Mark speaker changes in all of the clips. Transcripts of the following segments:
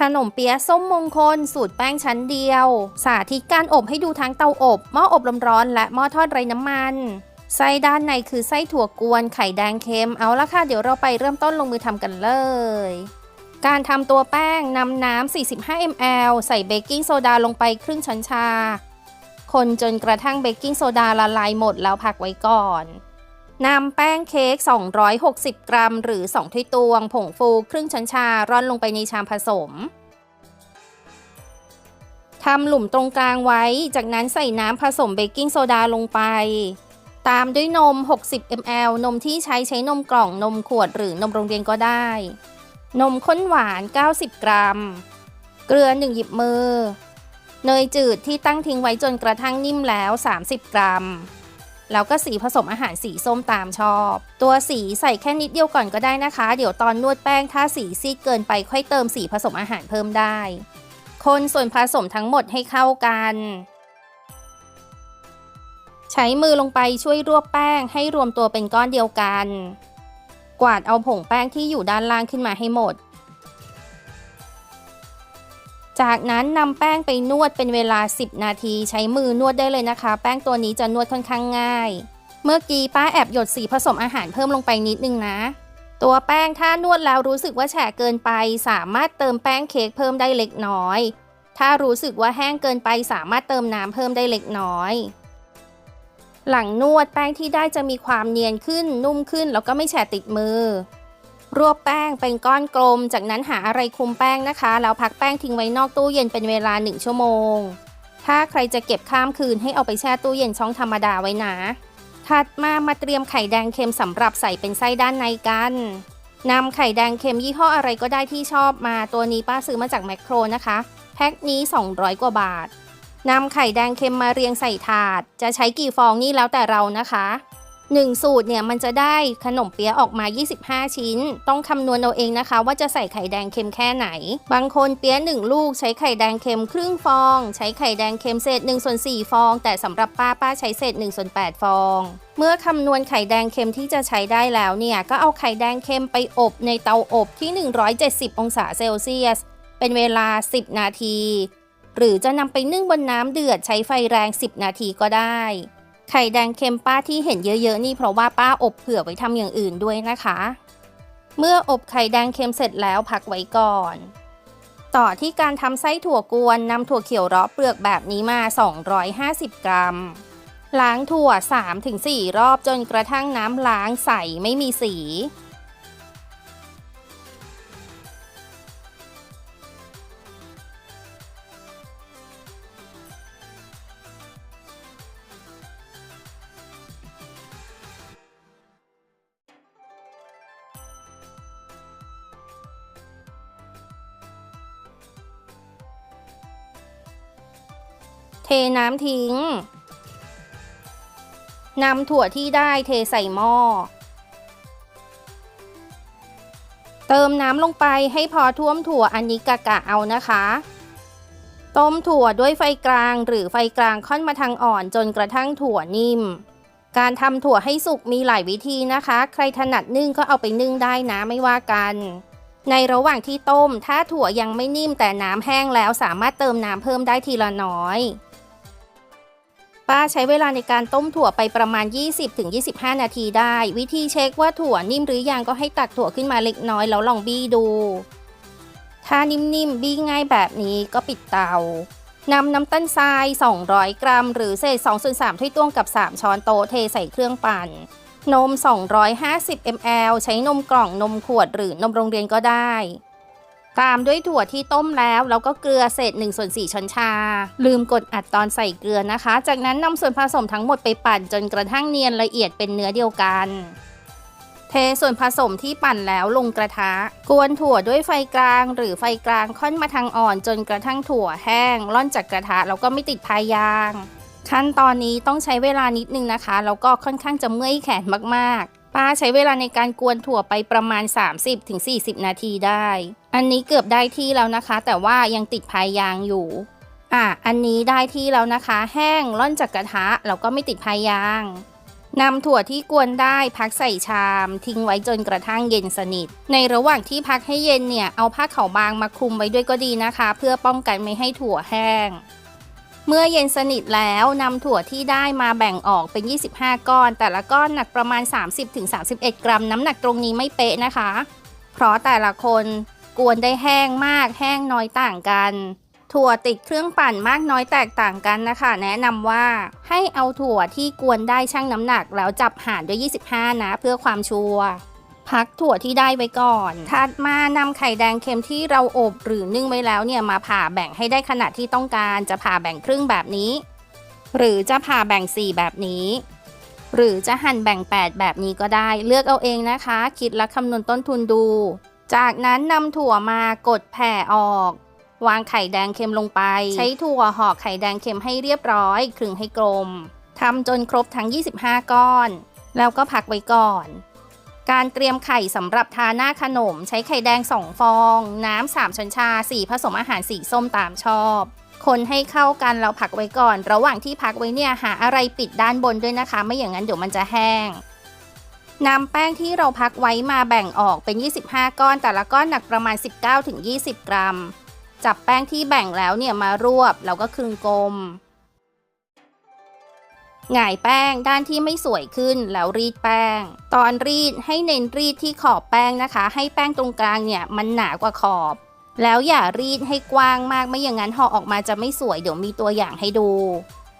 Speaker 1: ขนมเปี๊ยะส้มมงคล สูตรแป้งชั้นเดียว สาธิตการอบให้ดูทั้งเตาอบหม้ออบลมร้อนและหม้อทอดไร้น้ำมันไส้ด้านในคือไส้ถั่วกวนไข่แดงเค็มเอาละค่ะ เดี๋ยวเราไปเริ่มต้นลงมือทำกันเลย การทำตัวแป้งนำน้ำ 45 ml ใส่เบกกิ้งโซดาลงไปครึ่งช้อนชา คนจนกระทั่งเบกกิ้งโซดาละลายหมดแล้วพักไว้ก่อน นำแป้งเค้ก 260 กรัม หรือ 2 ถ้วยตวง ผงฟูครึ่งช้อนชา ร่อนลงไปในชามผสม ทำหลุมตรงกลางไว้ จากนั้นใส่น้ำผสมเบกกิ้งโซดาลงไป ตามด้วยนม 60 ml นมที่ใช้ใช้นมกล่อง นมขวด หรือนมโรงเรียนก็ได้ นมข้นหวาน 90 กรัม เกลือ 1 หยิบมือ เนยจืดที่ตั้งทิ้งไว้จนกระทั่งนิ่มแล้ว 30 กรัม แล้วก็สีผสมอาหารสีส้มตามชอบ ตัวสีใส่แค่นิดเดียวก่อนก็ได้นะคะ เดี๋ยวตอนนวดแป้งถ้าสีซีดเกินไปค่อยเติมสีผสมอาหารเพิ่มได้ คนส่วนผสมทั้งหมดให้เข้ากัน ใช้มือลงไปช่วยรวบแป้งให้รวมตัวเป็นก้อนเดียวกัน กวาดเอาผงแป้งที่อยู่ด้านล่างขึ้นมาให้หมด จากนั้นนำแป้งไปนวดเป็นเวลา 10 นาที ใช้มือนวดได้เลยนะคะ แป้งตัวนี้จะนวดค่อนข้างง่าย เมื่อกี้ป้าแอบหยดสีผสมอาหารเพิ่มลงไปนิดนึงนะ ตัวแป้งถ้านวดแล้วรู้สึกว่าแฉะเกินไป สามารถเติมแป้งเค้กเพิ่มได้เล็กน้อย ถ้ารู้สึกว่าแห้งเกินไป สามารถเติมน้ำเพิ่มได้เล็กน้อย หลังนวดแป้งที่ได้จะมีความเนียนขึ้นนุ่มขึ้นแล้วก็ไม่แฉะติดมือ รวบแป้งเป็นก้อนกลม จากนั้นหาอะไรคลุมแป้งนะคะ แล้วพักแป้งทิ้งไว้นอกตู้เย็นเป็นเวลา 1 ชั่วโมง ถ้าใครจะเก็บข้ามคืนให้เอาไปแช่ตู้เย็นช่องธรรมดาไว้นะ ถัดมามาเตรียมไข่แดงเค็มสำหรับใส่เป็นไส้ด้านในกันนำไข่แดงเค็มยี่ห้ออะไรก็ได้ที่ชอบมาตัวนี้ป้าซื้อมาจากแมคโครนะคะ แพ็คนี้ 200 กว่าบาทนำไข่แดงเค็มมาเรียงใส่ถาด จะใช้กี่ฟองนี่แล้วแต่เรานะคะ 1 สูตรเนี่ยมันจะได้ขนมเปี๊ยะออกมา 25 ชิ้น ต้องคำนวณเอาเองนะคะ ว่าจะใส่ไข่แดงเค็มแค่ไหน บางคนเปี๊ยะ1ลูกใช้ไข่แดงเค็มครึ่งฟอง ใช้ไข่แดงเค็มเศษ1ส่วน4ฟอง แต่สำหรับป้าป้าใช้เศษ1ส่วน8ฟอง เมื่อคำนวณไข่แดงเค็มที่จะใช้ได้แล้วเนี่ยก็เอาไข่แดงเค็มไปอบในเตาอบที่ 170 องศาเซลเซียส เป็นเวลา 10 นาที หรือจะนำไปนึ่งบนน้ำเดือดใช้ไฟแรง 10 นาทีก็ได้ ไข่แดงเค็มป้าที่เห็นเยอะๆนี่เพราะว่าป้าอบเผื่อไว้ทำอย่างอื่นด้วยนะคะ เมื่ออบไข่แดงเค็มเสร็จแล้วพักไว้ก่อน ต่อที่การทำไส้ถั่วกวนนำถั่วเขียวรอบเปลือกแบบนี้มา 250 กรัม ล้างถั่ว 3-4 รอบจนกระทั่งน้ำล้างใสไม่มีสี เทน้ำทิ้งนำถั่วที่ได้เทใส่หม้อ เติมน้ำลงไปให้พอท่วมถั่วอันนี้กะกะเอานะคะ ต้มถั่วด้วยไฟกลางหรือไฟกลางค่อนมาทางอ่อนจนกระทั่งถั่วนิ่ม การทำถั่วให้สุกมีหลายวิธีนะคะ ใครถนัดนึ่งก็เอาไปนึ่งได้นะไม่ว่ากัน ในระหว่างที่ต้ม ถ้าถั่วยังไม่นิ่มแต่น้ำแห้งแล้วสามารถเติมน้ำเพิ่มได้ทีละน้อย ป้าใช้เวลาในการต้มถั่วไปประมาณ 20-25 นาทีได้ วิธีเช็คว่าถั่วนิ่มหรือยังก็ให้ตักถั่วขึ้นมาเล็กน้อยแล้วลองบี้ดู ถ้านิ่มๆ บี้ง่ายแบบนี้ก็ปิดเตานำน้ำตาลทราย 200 กรัม หรือเศษ2ส่วน3ถ้วยตวงกับ 3 ช้อนโต๊ะเทใส่เครื่องปั่น นม 250 ml ใช้นมกล่องนมขวดหรือนมโรงเรียนก็ได้ ตามด้วยถั่วที่ต้มแล้ว แล้วก็เกลือเศษ1ส่วน4ช้อนชา ลืมกดอัดตอนใส่เกลือนะคะ จากนั้นนำส่วนผสมทั้งหมดไปปั่นจนกระทั่งเนียนละเอียดเป็นเนื้อเดียวกัน เทส่วนผสมที่ปั่นแล้วลงกระทะ กวนถั่วด้วยไฟกลาง หรือไฟกลางค่อนมาทางอ่อนจนกระทั่งถั่วแห้งล่อนจากกระทะแล้วก็ไม่ติดพายาง ขั้นตอนนี้ต้องใช้เวลานิดนึงนะคะแล้วก็ค่อนข้างจะเมื่อยแขนมากๆ ป้าใช้เวลาในการกวนถั่วไปประมาณ 30-40 นาทีได้ อันนี้เกือบได้ที่แล้วนะคะ แต่ว่ายังติดพายยางอยู่ อะ อันนี้ได้ที่แล้วนะคะ แห้งล่อนจากกระทะแล้วก็ไม่ติดพายยางนำถั่วที่กวนได้พักใส่ชาม ทิ้งไว้จนกระทั่งเย็นสนิท ในระหว่างที่พักให้เย็นเนี่ย เอาผ้าขาวบางมาคลุมไว้ด้วยก็ดีนะคะ เพื่อป้องกันไม่ให้ถั่วแห้ง เมื่อเย็นสนิทแล้วนำถั่วที่ได้มาแบ่งออกเป็น 25 ก้อน แต่ละก้อนหนักประมาณ 30-31 กรัม น้ำหนักตรงนี้ไม่เป๊ะนะคะ เพราะแต่ละคนกวนได้แห้งมากแห้งน้อยต่างกัน ถั่วติดเครื่องปั่นมากน้อยแตกต่างกันนะคะ แนะนำว่าให้เอาถั่วที่กวนได้ชั่งน้ำหนักแล้วจับหารด้วย 25 นะ เพื่อความชัวร์ พักถั่วที่ได้ไว้ก่อน ถัดมานำไข่แดงเค็มที่เราอบหรือนึ่งไว้แล้วเนี่ยมาผ่าแบ่งให้ได้ขนาดที่ต้องการจะผ่าแบ่งครึ่งแบบนี้ หรือจะผ่าแบ่ง 4 แบบนี้ หรือจะหั่นแบ่ง 8 แบบนี้ก็ได้เลือกเอาเองนะคะ คิดและคำนวณต้นทุนดู จากนั้นนำถั่วมากดแผ่ออก วางไข่แดงเค็มลงไป ใช้ถั่วห่อไข่แดงเค็มให้เรียบร้อยคลึงให้กลมทำจนครบทั้ง 25 ก้อน แล้วก็พักไว้ก่อน การเตรียมไข่สำหรับทาหน้าขนม ใช้ไข่แดง 2 ฟอง น้ำ 3ช้อนชา สีผสมอาหารสีส้มตามชอบ คนให้เข้ากันเราพักไว้ก่อน ระหว่างที่พักไว้เนี่ยหาอะไรปิดด้านบนด้วยนะคะ ไม่อย่างนั้นเดี๋ยวมันจะแห้งนำแป้งที่เราพักไว้มาแบ่งออกเป็น 25 ก้อน แต่ละก้อนหนักประมาณ 19-20 กรัม จับแป้งที่แบ่งแล้วเนี่ยมารวบแล้วก็คลึงกลม หงายแป้งด้านที่ไม่สวยขึ้นแล้วรีดแป้ง ตอนรีดให้เน้นรีดที่ขอบแป้งนะคะ ให้แป้งตรงกลางเนี่ยมันหนากว่าขอบ แล้วอย่ารีดให้กว้างมากไม่อย่างนั้นห่อออกมาจะไม่สวยเดี๋ยวมีตัวอย่างให้ดู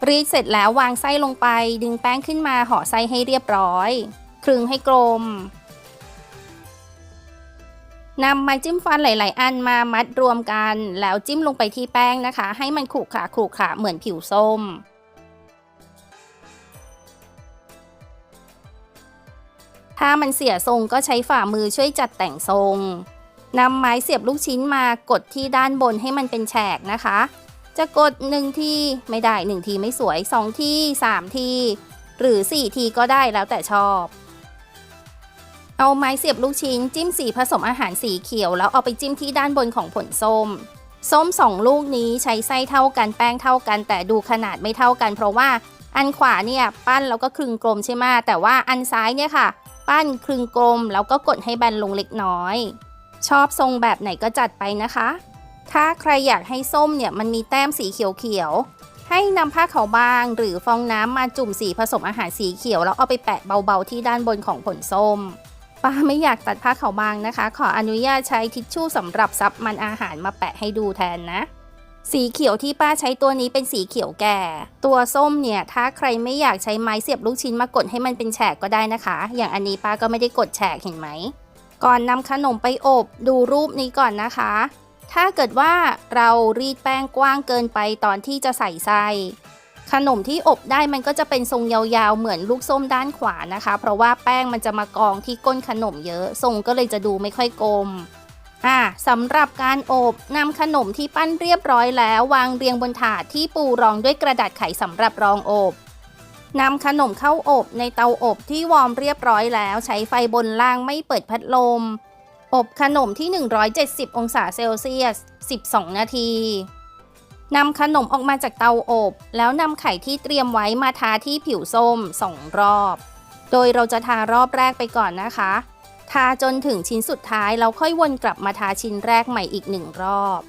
Speaker 1: รีดเสร็จแล้ววางไส้ลงไป ดึงแป้งขึ้นมาห่อไส้ให้เรียบร้อย คลึงให้กลมนำไม้จิ้มฟันหลาย ๆ อันมามัดรวมกัน แล้วจิ้มลงไปที่แป้งนะคะ ให้มันขรุขระขรุขระเหมือนผิวส้ม ถ้ามันเสียทรงก็ใช้ฝ่ามือช่วยจัดแต่งทรงนำไม้เสียบลูกชิ้นมากดที่ด้านบนให้มันเป็นแฉกนะคะ จะกดหนึ่งทีไม่ได้หนึ่งทีไม่สวยสองทีสามที หรือสี่ทีก็ได้แล้วแต่ชอบ เอาไม้เสียบลูกชิ้นจิ้มสีผสมอาหารสีเขียว แล้วเอาไปจิ้มที่ด้านบนของผลส้ม ส้มสองลูกนี้ใช้ไส้เท่ากันแป้งเท่ากัน แต่ดูขนาดไม่เท่ากัน เพราะว่าอันขวาเนี่ยปั้นแล้วก็คลึงกลมใช่ไหมแต่ว่าอันซ้ายเนี่ยค่ะ ปั้นคลึงกลม แล้วก็กดให้แบนลงเล็กน้อย ชอบทรงแบบไหนก็จัดไปนะคะ ถ้าใครอยากให้ส้มเนี่ยมันมีแต้มสีเขียวๆ ให้นำผ้าขาวบางหรือฟองน้ำมาจุ่มสีผสมอาหารสีเขียว แล้วเอาไปแปะเบาๆที่ด้านบนของผลส้มป้าไม่อยากตัดผ้าขาวบางนะคะ ขออนุญาตใช้ทิชชู่สำหรับซับมันอาหารมาแปะให้ดูแทนนะ สีเขียวที่ป้าใช้ตัวนี้เป็นสีเขียวแก่ ตัวส้มเนี่ย ถ้าใครไม่อยากใช้ไม้เสียบลูกชิ้นมากดให้มันเป็นแฉกก็ได้นะคะ อย่างอันนี้ป้าก็ไม่ได้กดแฉกเห็นไหม ก่อนนำขนมไปอบ ดูรูปนี้ก่อนนะคะ ถ้าเกิดว่าเรารีดแป้งกว้างเกินไปตอนที่จะใส่ไส้ขนมที่อบได้มันก็จะเป็นทรงยาวๆ เหมือนลูกส้มด้านขวานะคะ เพราะว่าแป้งมันจะมากองที่ก้นขนมเยอะ ทรงก็เลยจะดูไม่ค่อยกลม อ่าสำหรับการอบนำขนมที่ปั้นเรียบร้อยแล้ว วางเรียงบนถาดที่ปูรองด้วยกระดาษไขสำหรับรองอบนำขนมเข้าอบในเตาอบที่วอร์มเรียบร้อยแล้ว ใช้ไฟบนล่างไม่เปิดพัดลม อบขนมที่ 170 องศาเซลเซียส 12 นาทีนำขนมออกมาจากเตาอบ แล้วนำไข่ที่เตรียมไว้มาทาที่ผิวส้ม 2 รอบ โดยเราจะทารอบแรกไปก่อนนะคะ ทาจนถึงชิ้นสุดท้ายเราค่อยวนกลับมาทาชิ้นแรกใหม่อีกหนึ่งรอบ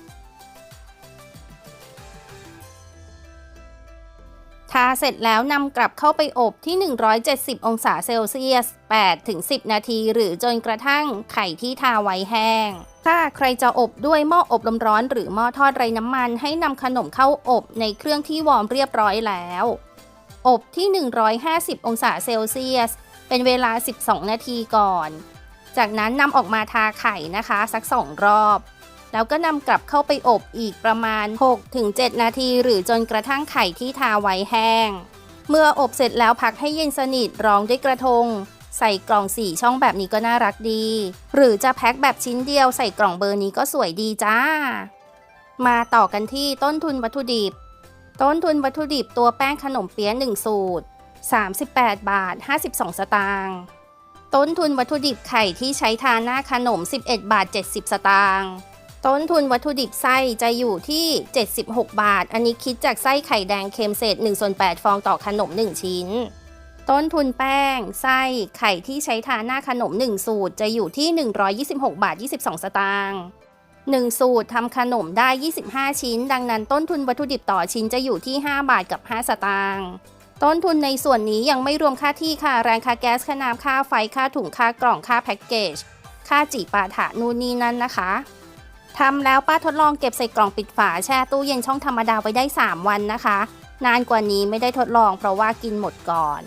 Speaker 1: ทาเสร็จแล้วนำกลับเข้าไปอบที่ 170 องศาเซลเซียส 8-10 นาที หรือจนกระทั่งไข่ที่ทาไว้แห้งถ้าใครจะอบด้วยหม้ออบลมร้อนหรือหม้อทอดไร้น้ำมันให้นำขนมเข้าอบในเครื่องที่วอร์มเรียบร้อยแล้ว อบที่ 150 องศาเซลเซียส เป็นเวลา 12 นาทีก่อน จากนั้นนำออกมาทาไข่นะคะ สัก 2 รอบ แล้วก็นำกลับเข้าไปอบอีกประมาณ 6-7 นาทีหรือจนกระทั่งไข่ที่ทาไว้แห้ง เมื่ออบเสร็จแล้วพักให้เย็นสนิทรองด้วยกระทง ใส่กล่องสี่ช่องแบบนี้ก็น่ารักดี หรือจะแพ็คแบบชิ้นเดียวใส่กล่องเบอร์นี้ก็สวยดีจ้า มาต่อกันที่ต้นทุนวัตถุดิบ ต้นทุนวัตถุดิบตัวแป้งขนมเปี๊ยะ1สูตร 38 บาท 52 สตางค์ ต้นทุนวัตถุดิบไข่ที่ใช้ทาหน้าขนม 11 บาท 70 สตางค์ต้นทุนวัตถุดิบไส้จะอยู่ที่ 76 บาท อันนี้คิดจากไส้ไข่แดงเค็มเศษ1ส่วน8ฟองต่อขนม 1 ชิ้น ต้นทุนแป้ง ไส้ ไข่ที่ใช้ทาหน้าขนม 1 สูตรจะอยู่ที่ 126 บาท 22 สตางค์1สูตรทำขนมได้ 25 ชิ้น ดังนั้นต้นทุนวัตถุดิบต่อชิ้นจะอยู่ที่ 5 บาทกับ 5 สตางค์ ต้นทุนในส่วนนี้ยังไม่รวมค่าที่ค่ะแรงค่าแก๊สค่าน้ำค่าไฟค่าถุงค่ากล่องค่าแพ็กเกจ ค่าจีปาถะนู่นนี่นั่นนะคะทำแล้วป้าทดลองเก็บใส่กล่องปิดฝาแช่ตู้เย็นช่องธรรมดาไว้ได้ 3 วันนะคะ นานกว่านี้ไม่ได้ทดลองเพราะว่ากินหมดก่อน